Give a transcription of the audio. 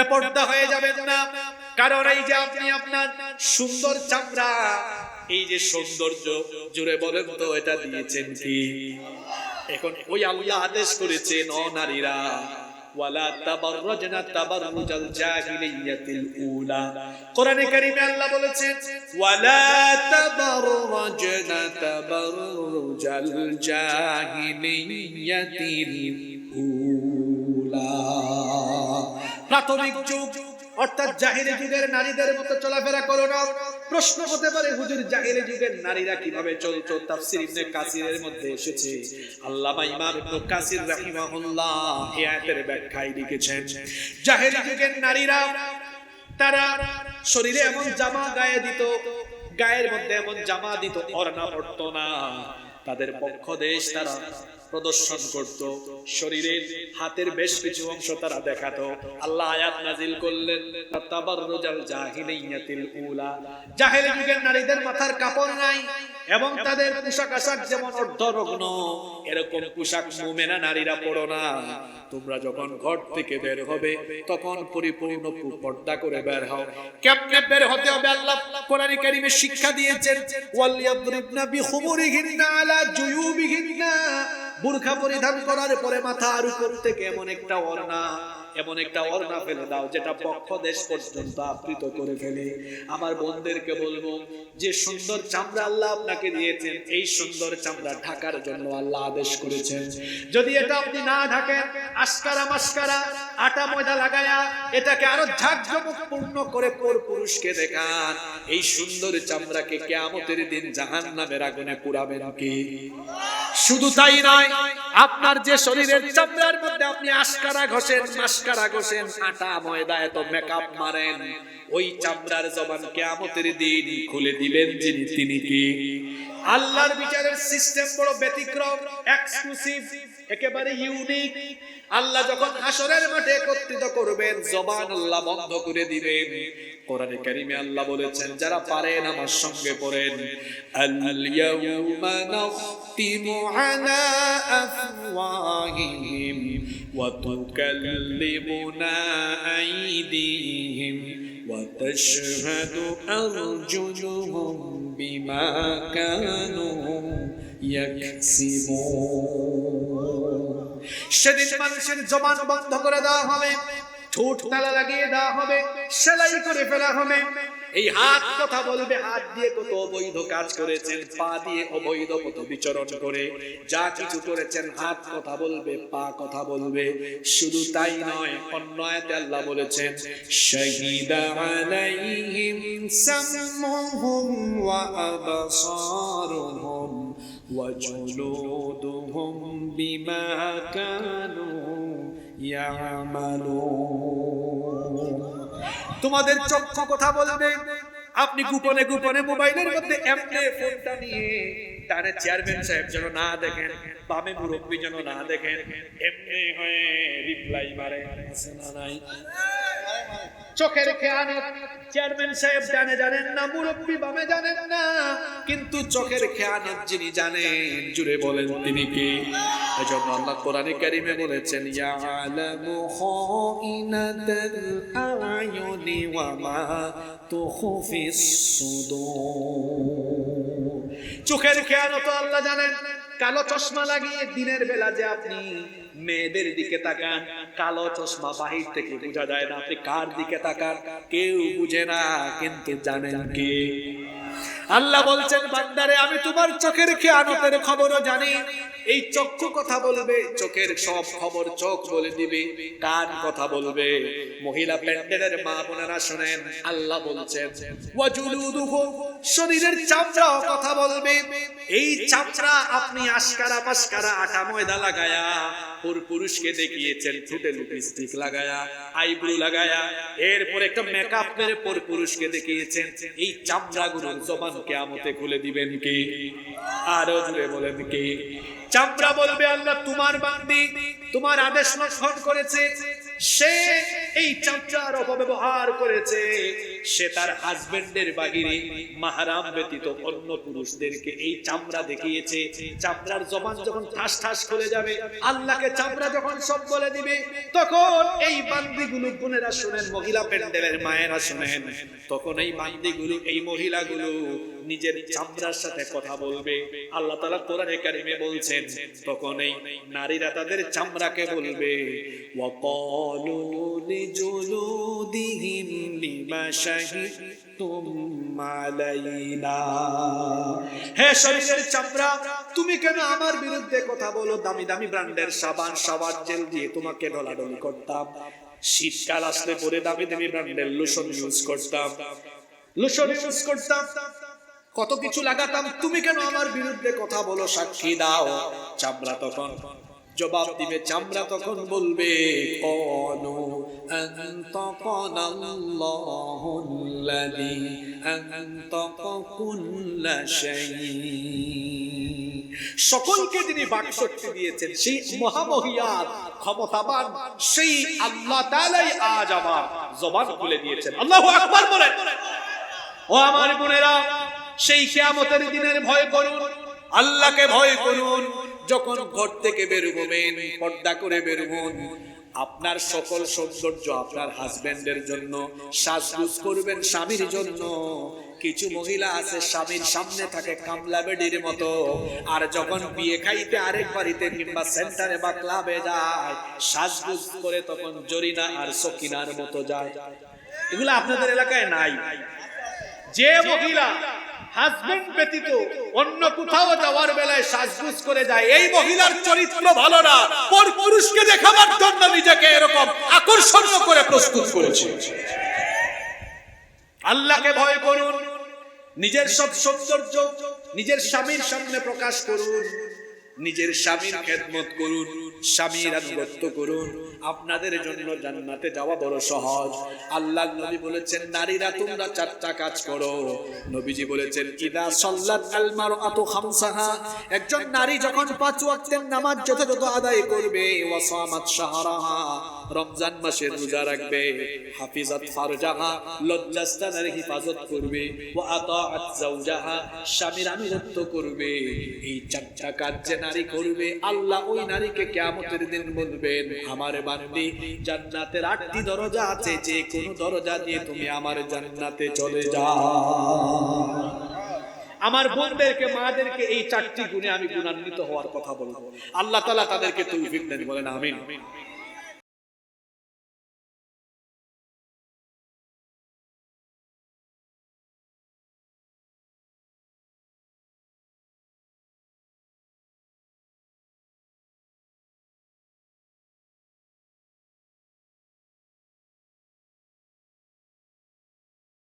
বেপর্দা হয়ে যাবেন না। কারণ এই যে আপনি আপনার সুন্দর চামড়া, এই যে সৌন্দর্য জুড়ে বলেন তো, এটা দিয়েছেন কি? এখন ওই আল্লাহ আদেশ করেছেন অ নারীরা, ওয়ালা তাবাররাজনা তাবাররুজাল জাহিলিয়াতিল উলা। কোরআনে কারীমে আল্লাহ বলেছেন, ওয়ালা তাবাররাজনা তাবাররুজাল জাহিলিয়াতিল উলা। প্রাথমিক যুগ। অর্থাৎ জাহিলি যুগের নারীদের মতো চলাফেরা করো না। প্রশ্ন হতে পারে, হুজুর জাহিলি যুগের নারীরা কীভাবে চলতো? তাফসীর ইবনে কাসিরের মধ্যে এসেছে। আল্লামা ইমাম ইবনে কাসির রাহিমাহুল্লাহ এই আয়াতের ব্যাখ্যায় লিখেছেন জাহিলি যুগের নারীরা, তারা শরীরে এমন জামা গায়ে দিত, গায়ের মধ্যে এমন জামা দিত ওড়না পড়তো না। তাদের পক্ষ দেশ তারা প্রদর্শন করত। শরীরের হাতের বেশ কিছু অংশ তারা দেখাতো। আল্লাহ আয়াত নাজিল করলেন তাবাররুজাল জাহিলিয়াতিল উলা। জাহেলি যুগের নারীদের মাথার কাপড় নাই। এবং তাদের পোশাক আশাক যেমন অর্ধনগ্ন, এরকম পোশাক মুমেনা নারীরা পরো না। তোমরা যখন ঘর থেকে বের হবে, তখন পরিপূর্ণ পর্দা করে বের হও। কেমনে বের হতে হবে আল্লাহ কোরআন কারীমে শিক্ষা দিয়েছেন ওয়ালিয়াদরিবনা বিখুমুরিহিন্না আলা জুয়ুবিহিন্না। বুরখা পরিধান করার পরে মাথার উপর থেকে এমন একটা ওড়না এমন একটা ওড়না ফেলে দাও, যেটা পক্ষ দেশ পর্যন্ত আবৃত করে ফেলে। আমার বোনদেরকে বলব, যে সুন্দর চামড়া আল্লাহ আপনাকে দিয়েছেন, এই সুন্দর চামড়া ঢাকার জন্য আল্লাহ আদেশ করেছেন। যদি এটা আপনি না ঢাকেন, আস্কারা মাস্কারা, আটা ময়দা লাগায়া, এটাকে আরও ঝাঁকঝমক পূর্ণ করে পর পুরুষকে দেখান, এই সুন্দর চামড়াকে কেয়ামতের দিন জাহান্নামের আগুনে পুরাবেন কি? শুধু তাই নয়, আপনার যে শরীরের চামড়ার মধ্যে আপনি আস্কারা ঘষেন মাস্কারা ঘষেন, আটা ময়দা এত মেকআপ মারেন, ওই চামড়ার জবান কেয়ামতের দিন খুলে দিবেন যিনি, তিনি কি? আল্লাহর বিচারের সিস্টেম বড় ব্যতিক্রম এক্সক্লুসিভ একেবারে ইউনিক আল্লাহ যখন হাসরের মাঠে একত্রিত করবেন, জবান আল্লাহ বন্ধ করে দিবেন। কোরআনে কারিমে আল্লাহ বলেছেন, যারা পারেন আমার সঙ্গে পড়েন। আল ইয়াউমা নাখতিমু আলা আফওয়াহিহিম ওয়া তুকাল্লিমুনা আইদিহিম ওয়া তাশহাদু আরজুলুহুম বিমা কানু ইয়াকসিবুন সেদিন মানুষের জবান বন্ধ করে দেওয়া হবে। ঠোঁট তালা লাগিয়ে দেওয়া হবে, সেলাই করে ফেলা হবে। এই হাত কথা বলবে, হাত দিয়ে কত অবৈধ কাজ করেছেন, পা দিয়ে অবৈধ কত বিচরণ করে। যা কিছু করেছেন, হাত কথা বলবে, পা কথা বলবে। শুধু তাই নয় অন্য আয়াতে আল্লাহ বলেছেন, শাহিদা আলাইহিম সামহুম ওয়া আবসারুহুম ওয়া জুলুদুহুম বিমা কানু তোমাদের চক্ষু কথা বলবে? আপনি গোপনে গোপনে মোবাইলের মধ্যে এমনি ফোনটা নিয়ে তারে চেয়ারম্যান সাহেব যেন না দেখেন, বামে মুরব্বী যেন না দেখেন, এমনি হয়ে রিপ্লাই মারে। আছে না নাই? চোখের খেয়ানত। চেয়ারম্যান সাহেব জানে, জানেন না, মুরব্বী বামে জানেন না। কিন্তু চোখের খেয়ানত যিনি জানেন, জুড়ে বলেন তিনি কি? এজন্য আল্লাহ কোরআনে কারিমে বলেছেন, ইয়ালামু খাইনাতাল আয়ুনি ওয়া মা তুখফিস সুদূর। চোখের খেয়ানত আল্লাহ জানেন। কালো চশমা লাগিয়ে দিনের বেলা যে আপনি মেয়েদের দিকে তাকান, কালো চশমা বাহির থেকে বোঝা যায় না আপনি কার দিকে তাকান, কেউ বুঝে না, কিন্তু জানেন কে। আল্লাহ বলছেন, বান্দারে, আমি তোমার চোখের খেয়ানতের খবরও জানি। এই চক্ষু কথা বলবে, চোখের সব খবর চোখ বলে দিবে, কান কথা বলবে। মহিলা প্যান্ডেলের মা বোনেরা শুনেন, আল্লাহ বলছেন শরীরের চামড়াও কথা বলবে। এই চামড়া আপনি আশকারা পাশকারা আটা ময়দা লাগায়া পুর পুরুষকে দেখিয়েছেন ঠোঁটে লিপস্টিক লাগায়া আইব্রু লাগায়া, এরপর একটা মেকআপ মেরে পর পুরুষকে দেখিয়েছেন। এই চামড়াগুলোর জবান কেয়ামতে খুলে দিবেন কি? আরও জুড়ে বলেন কি? চামড়া বলবে, আল্লাহ তোমার বান্দি, তোমার আদেশ লঙ্ঘন করেছে। সে এই চাচার অপব্যবহার করেছে। সে তার হাজবেন্ডের বাহিরে মাহারাম ব্যতীত অন্য পুরুষদেরকে এই চামড়া দেখিয়েছে। চামড়ার জবান যখন ঠাস ঠাস করে যাবে, আল্লাহকে চামড়া যখন সব বলে দিবে, তখন এই বান্দিগুলো বোনেরা শুনেন, মহিলা প্যান্ডেলের মায়েরা শুনেন। তখন এই বান্দিগুলো, এই মহিলাগুলো নিজের চামড়ার সাথে কথা বলবে। আল্লাহ তালা কোরআনে কারিমে বলছেন, তখন এই নারীরা তাদের চামড়াকে বলবে ওয়াকালু لجلودهم لما شهدتم علينا হে শরীরের চামড়া তুমি কেন আমার বিরুদ্ধে কথা বলো দামি দামি ব্র্যান্ডের সাবান সাবান জেল দিয়ে তোমাকে ডলাডলি করতাম শীতকাল আসলে পরে দামি দামি ব্র্যান্ডের লোশন ইউজ করতাম লোশন ইউজ করতাম কত কিছু লাগাতাম তুমি কেন আমার বিরুদ্ধে কথা বলো সাক্ষী দাও চামড়া তখন জবাব দিবে, চামড়া তখন বলবে আল্লাহুল্লাযী আনতাকা কুল্লা শাই সকলকে দিয়েছেন, সেই মহামহিয়ার ক্ষমতাবান, সেই আল্লাহ তাআলাই আজ আমার জবান খুলে দিয়েছেন। আল্লাহ আকবার বলেন। ও আমার বোনেরা, সেই কিয়ামতের দিনের ভয় করুন, আল্লাহকে ভয় করুন। যখন ঘর থেকে বেরোবেন পর্দা করে বেরোবেন আপনার সকল সৌন্দর্য আপনার হাজবেন্ডের জন্য, সাজগুজ করবেন স্বামীর জন্য। কিছু মহিলা আছে, স্বামীর সামনে থাকে কামলা বেডির মতো। আর যখন বিয়ে খাইতে আরেক বাড়িতে কিংবা সেন্টারে বা ক্লাবে যায়, সাজগুজ করে তখন জরিনা আর সকিনার মতো যায়। এগুলো আপনাদের এলাকায় নাই। যে মহিলা হাজবেন্ড ব্যতীত অন্য কোথাও যাওয়ার বেলায় সাজগুজ করে যায়। এই মহিলার চরিত্র ভালো না। পর পুরুষকে দেখাবার জন্য নিজেকে এরকম আকর্ষণীয় করে প্রস্তুত করেছে। আল্লাহকে ভয় করুন। নিজের সব সৌন্দর্য নিজের স্বামীর সামনে প্রকাশ করুন। নিজের স্বামীর খেদমত করুন। স্বামীর আনুগত্য করুন। আপনাদের জন্য জান্নাতে যাওয়া বড় সহজ। আল্লাহ নবী বলেছেন, নারীরা তোমরা চারটা কাজ করো। নবীজি বলেছেন, ইদা সাল্লাত আল মারআতু খামসাহা। একজন নারী যখন পাঁচ ওয়াক্তের নামাজ যথাযথ আদায় করবে ওয়া সামাত শাহরাহা, রমজান মাসের রোজা রাখবে, হাফিজাত ফারজাহা, লজ্জাস্থানের হেফাজত করবে, ওয়া আতাআত যাওজাহা, স্বামীর আনুগত্য করবে। এই চারটা কাজ যে নারী করবে, আল্লাহ ওই নারীকে কিয়ামতের দিন বলবেন, আমার বান্দি, জান্নাতের আটটি দরজা আছে, যে কোন দরজা দিয়ে তুমি আমার জান্নাতে চলে যাও। আমার বোনদেরকে, মাদেরকে এই চারটি গুণে আমি গুণান্বিত হওয়ার কথা বলব। আল্লাহ তালা তাদেরকে তৌফিক দেন, বলেন আমিন।